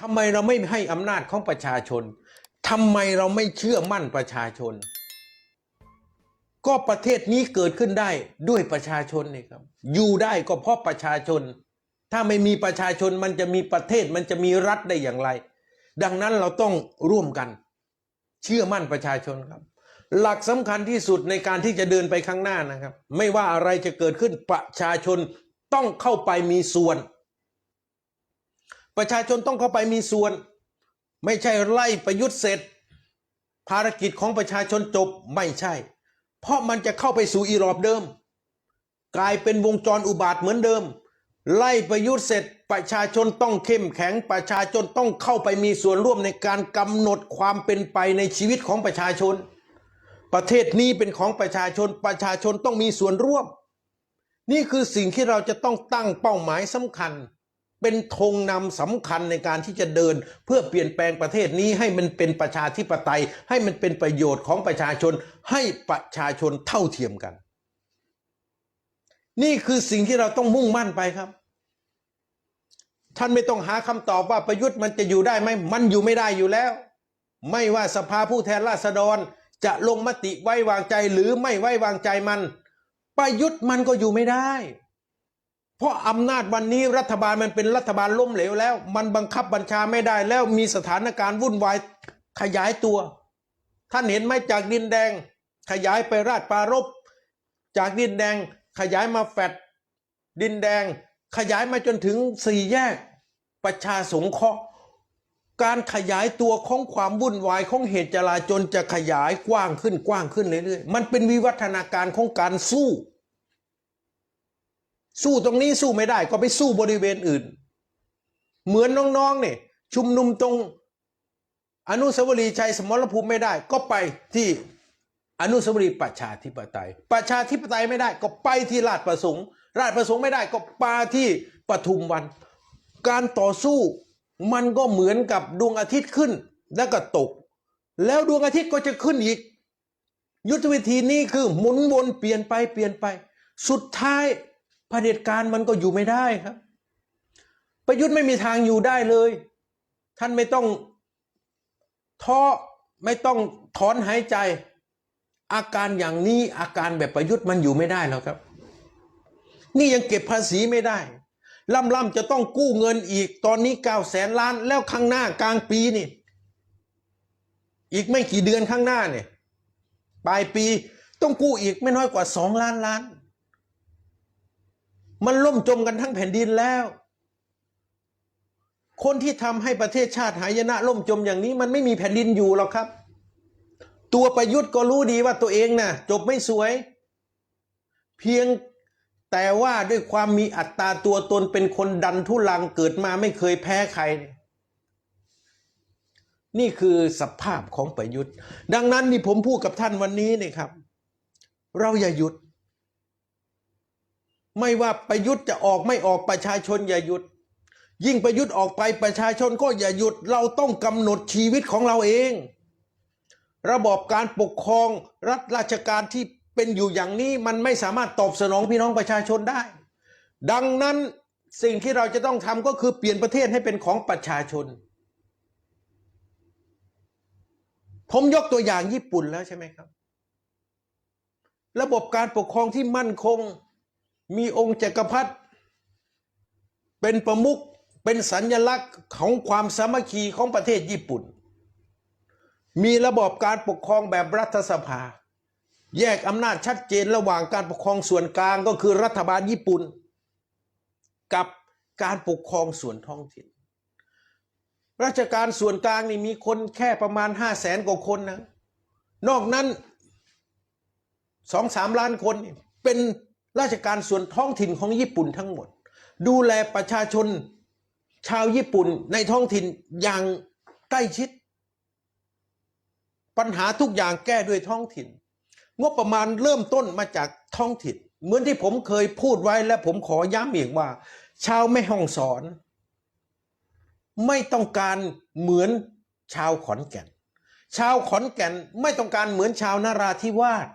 ทำไมเราไม่ให้อำนาจของประชาชนทำไมเราไม่เชื่อมั่นประชาชน ก็ประเทศนี้เกิดขึ้นได้ด้วยประชาชนนี่ครับ อยู่ได้ก็เพราะประชาชน ถ้าไม่มีประชาชนมันจะมีประเทศมันจะมีรัฐได้อย่างไร ดังนั้นเราต้องร่วมกัน เชื่อมั่นประชาชนครับ หลักสำคัญที่สุดในการที่จะเดินไปข้างหน้านะครับ ไม่ว่าอะไรจะเกิดขึ้นประชาชนต้องเข้าไปมีส่วน ประชาชนต้องเข้าไปมีส่วน ไม่ใช่ไล่ประยุทธ์เสร็จ ภารกิจของประชาชนจบไม่ใช่ เพราะมันจะเข้าไปสู่อีรอบเดิม กลายเป็นวงจรอุบาทเหมือนเดิม ไล่ประยุทธ์เสร็จ ประชาชนต้องเข้มแข็ง ประชาชนต้องเข้าไปมีส่วนร่วมในการกำหนดความเป็นไปในชีวิตของประชาชน ประเทศนี้เป็นของประชาชนประชาชนต้องมีส่วนร่วม นี่คือสิ่งที่เราจะต้องตั้งเป้าหมายสำคัญ เป็นธงนำสำคัญในการที่จะเดิน เพื่อเปลี่ยนแปลงประเทศนี้ให้มันเป็นประชาธิปไตย ให้มันเป็นประโยชน์ของประชาชน ให้ประชาชนเท่าเทียมกัน นี่คือสิ่งที่เราต้องมุ่งมั่นไปครับ ท่านไม่ต้องหาคำตอบว่าประยุทธ์มันจะอยู่ได้ไหมมันอยู่ไม่ได้อยู่แล้ว ไม่ว่าสภาผู้แทนราษฎรจะลงมติไว้วางใจหรือไม่ไว้วางใจมัน ประยุทธ์มันก็อยู่ไม่ได้ เพราะอำนาจวันนี้รัฐบาลมันเป็นรัฐบาลล้มเหลวแล้ว มันบังคับบัญชาไม่ได้แล้วมีสถานการณ์วุ่นวายขยายตัว ท่านเห็นไหมจากดินแดง ขยายไปราชปารบจากดินแดงขยายมาแฟดดินแดง ขยายมาจนถึงสี่แยก ประชาสงเคราะห์การขยายตัวของความวุ่นวายของเหตุจลาจลจะขยายกว้างขึ้นกว้างขึ้นเรื่อยๆมันเป็นวิวัฒนาการของการสู้ สู้ตรงนี้สู้ไม่ได้ก็ไปสู้บริเวณอื่น เหมือนน้องๆเนี่ยชุมนุมตรงอนุสาวรีย์ชัยสมรภูมิไม่ได้ ก็ไปที่อนุสาวรีย์ประชาธิปไตย ประชาธิปไตยไม่ได้ ก็ไปที่ราชประสงค์ ราชประสงค์ไม่ได้ก็ไปที่ปทุมวัน การต่อสู้มันก็เหมือนกับดวงอาทิตย์ขึ้นแล้วก็ตก แล้วดวงอาทิตย์ก็จะขึ้นอีก ยุทธวิธีนี้คือหมุนวนเปลี่ยนไปเปลี่ยนไป สุดท้าย เผด็จการมันก็อยู่ไม่ได้ครับ ประยุทธ์ไม่มีทางอยู่ได้เลย ท่านไม่ต้องท้อไม่ต้องถอนหายใจ อาการอย่างนี้อาการแบบประยุทธ์มันอยู่ไม่ได้แล้วครับ นี่ยังเก็บภาษีไม่ได้ล่ำล่ำจะต้องกู้เงินอีกตอนนี้เก้าแสนล้านแล้วข้างหน้ากลางปีนี่ อีกไม่กี่เดือนข้างหน้าเนี่ยปลายปีต้องกู้อีกไม่น้อยกว่าสองล้านล้าน มันล่มจมกันทั้งแผ่นดินแล้ว คนที่ทำให้ประเทศชาติหายนะล่มจมอย่างนี้ มันไม่มีแผ่นดินอยู่หรอกครับ ตัวประยุทธ์ก็รู้ดีว่าตัวเองนะ่ะ จบไม่สวย เพียงแต่ว่าด้วยความมีอัตราตัวตนเป็นคนดันทุลังเกิดมาไม่เคยแพ้ใคร นี่คือสภาพของประยุทธ์ ดังนั้นนี่ผมพูดกับท่านวันนี้นี่ครับ เราอย่าหยุด ไม่ว่าประยุทธ์จะออกไม่ออกประชาชนอย่าหยุด ยิ่งประยุทธ์ออกไปประชาชนก็อย่าหยุด เราต้องกำหนดชีวิตของเราเอง ระบอบการปกครองรัฐราชการที่เป็นอยู่อย่างนี้มันไม่สามารถตอบสนองพี่น้องประชาชนได้ ดังนั้นสิ่งที่เราจะต้องทำก็คือเปลี่ยนประเทศให้เป็นของประชาชน ผมยกตัวอย่างญี่ปุ่นแล้วใช่ไหมครับ ระบบการปกครองที่มั่นคง มีองค์จักรพรรดิเป็นประมุขเป็นสัญญลักษณ์ของความสามัคคีของประเทศญี่ปุ่น มีระบบการปกครองแบบรัฐสภา แยกอำนาจชัดเจนระหว่างการปกครองส่วนกลางก็คือรัฐบาลญี่ปุ่น กับการปกครองส่วนท้องถิ่น ราชการส่วนกลางนี่มีคนแค่ประมาณห้าแสนกว่าคนนะ นอกนั้นสองสามล้านคนเป็น ราชการส่วนท้องถิ่นของญี่ปุ่นทั้งหมด ดูแลประชาชนชาวญี่ปุ่นในท้องถิ่นอย่างใกล้ชิด ปัญหาทุกอย่างแก้ด้วยท้องถิ่น งบประมาณเริ่มต้นมาจากท้องถิ่น เหมือนที่ผมเคยพูดไว้และผมขอย้ำอีกว่า ชาวแม่ห้องสอน ไม่ต้องการเหมือนชาวขอนแก่น ชาวขอนแก่นไม่ต้องการเหมือนชาวนาราธิวาส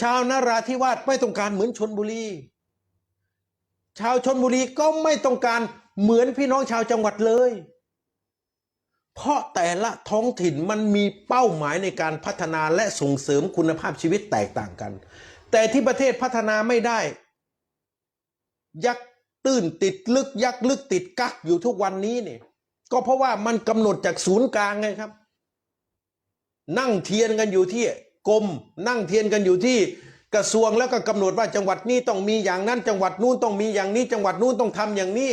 ชาวนาราธิวาสไม่ต้องการเหมือนชนบุรี ชาวชนบุรีก็ไม่ต้องการเหมือนพี่น้องชาวจังหวัดเลย เพราะแต่ละท้องถิ่นมันมีเป้าหมายในการพัฒนาและส่งเสริมคุณภาพชีวิตแตกต่างกัน แต่ที่ประเทศพัฒนาไม่ได้ ยักตื้นติดลึกยักลึกติดกักอยู่ทุกวันนี้เนี่ยก็เพราะว่ามันกำหนดจากศูนย์กลางไงครับ นั่งเทียนกันอยู่ที่ กรมนั่งเทียนกันอยู่ที่กระทรวงแล้วก็กำหนดว่าจังหวัดนี้ต้องมีอย่างนั้น จังหวัดนู้นต้องมีอย่างนี้ จังหวัดนู้นต้องทำอย่างนี้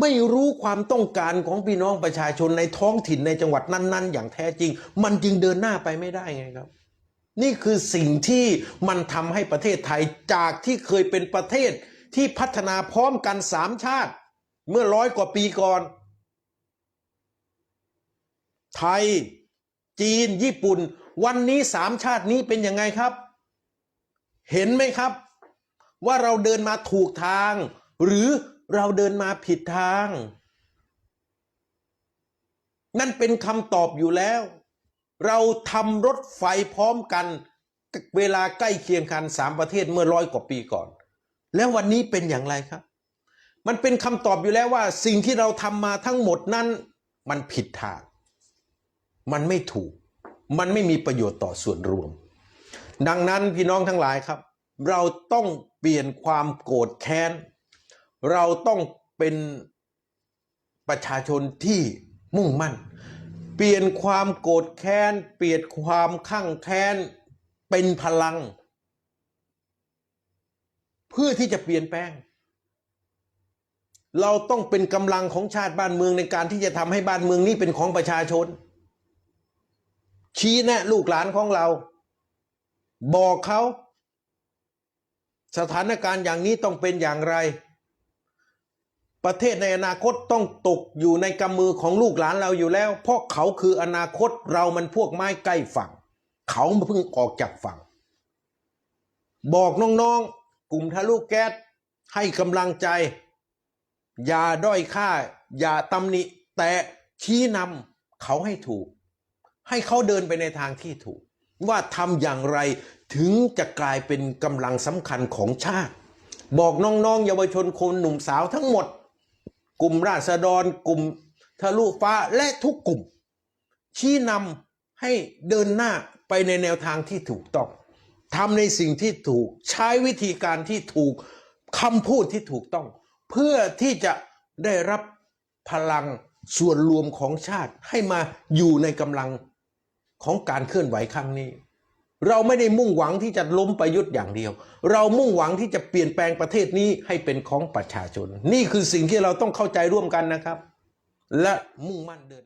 ไม่รู้ความต้องการของพี่น้องประชาชนในท้องถิ่นในจังหวัดนั้น ๆ อย่างแท้จริง มันจึงเดินหน้าไปไม่ได้ไงครับ นี่คือสิ่งที่มันทำให้ประเทศไทยจากที่เคยเป็นประเทศที่พัฒนาพร้อมกันสามชาติ เมื่อร้อยกว่าปีก่อน ไทย จีน ญี่ปุ่น วันนี้สามชาตินี้เป็นยังไงครับ เห็นไหมครับ ว่าเราเดินมาถูกทาง หรือเราเดินมาผิดทาง นั่นเป็นคำตอบอยู่แล้ว เราทำรถไฟพร้อมกันเวลาใกล้เคียงกันสามประเทศเมื่อร้อยกว่าปีก่อน แล้ววันนี้เป็นอย่างไรครับ มันเป็นคำตอบอยู่แล้วว่า สิ่งที่เราทำมาทั้งหมดนั้น มันผิดทาง มันไม่ถูก มันไม่มีประโยชน์ต่อส่วนรวม ดังนั้นพี่น้องทั้งหลายครับ เราต้องเปลี่ยนความโกรธแค้น เราต้องเป็นประชาชนที่มุ่งมั่น เปลี่ยนความโกรธแค้น เปลี่ยนความข้างแค้นเป็นพลัง เพื่อที่จะเปลี่ยนแปลง เราต้องเป็นกำลังของชาติบ้านเมืองในการที่จะทำให้บ้านเมืองนี้เป็นของประชาชน ชี้แนะลูกหลานของเรา บอกเขา สถานการณ์อย่างนี้ต้องเป็นอย่างไร ประเทศในอนาคตต้องตกอยู่ในกำมือของลูกหลานเราอยู่แล้ว เพราะเขาคืออนาคตเรามันพวกไม้ใกล้ฝั่ง เขาเพิ่งออกจากฝั่ง บอกน้องๆ กลุ่มทะลุแก๊สให้กำลังใจ อย่าด้อยค่า อย่าตำหนิแต่ชี้นำเขาให้ถูก ให้เขาเดินไปในทางที่ถูก ว่าทำอย่างไรถึงจะกลายเป็นกำลังสำคัญของชาติ บอกน้องๆ เยาวชนคนหนุ่มสาวทั้งหมด กลุ่มราษฎรกลุ่มทะลุฟ้าและทุกกลุ่ม ชี้นำให้เดินหน้าไปในแนวทางที่ถูกต้องทำในสิ่งที่ถูกใช้วิธีการที่ถูกคำพูดที่ถูกต้อง เพื่อที่จะได้รับพลังส่วนรวมของชาติให้มาอยู่ในกำลัง ของการเคลื่อนไหวครั้งนี้ เราไม่ได้มุ่งหวังที่จะล้มประยุทธ์อย่างเดียว เรามุ่งหวังที่จะเปลี่ยนแปลงประเทศนี้ให้เป็นของประชาชน นี่คือสิ่งที่เราต้องเข้าใจร่วมกันนะครับ และมุ่งมั่นเดิน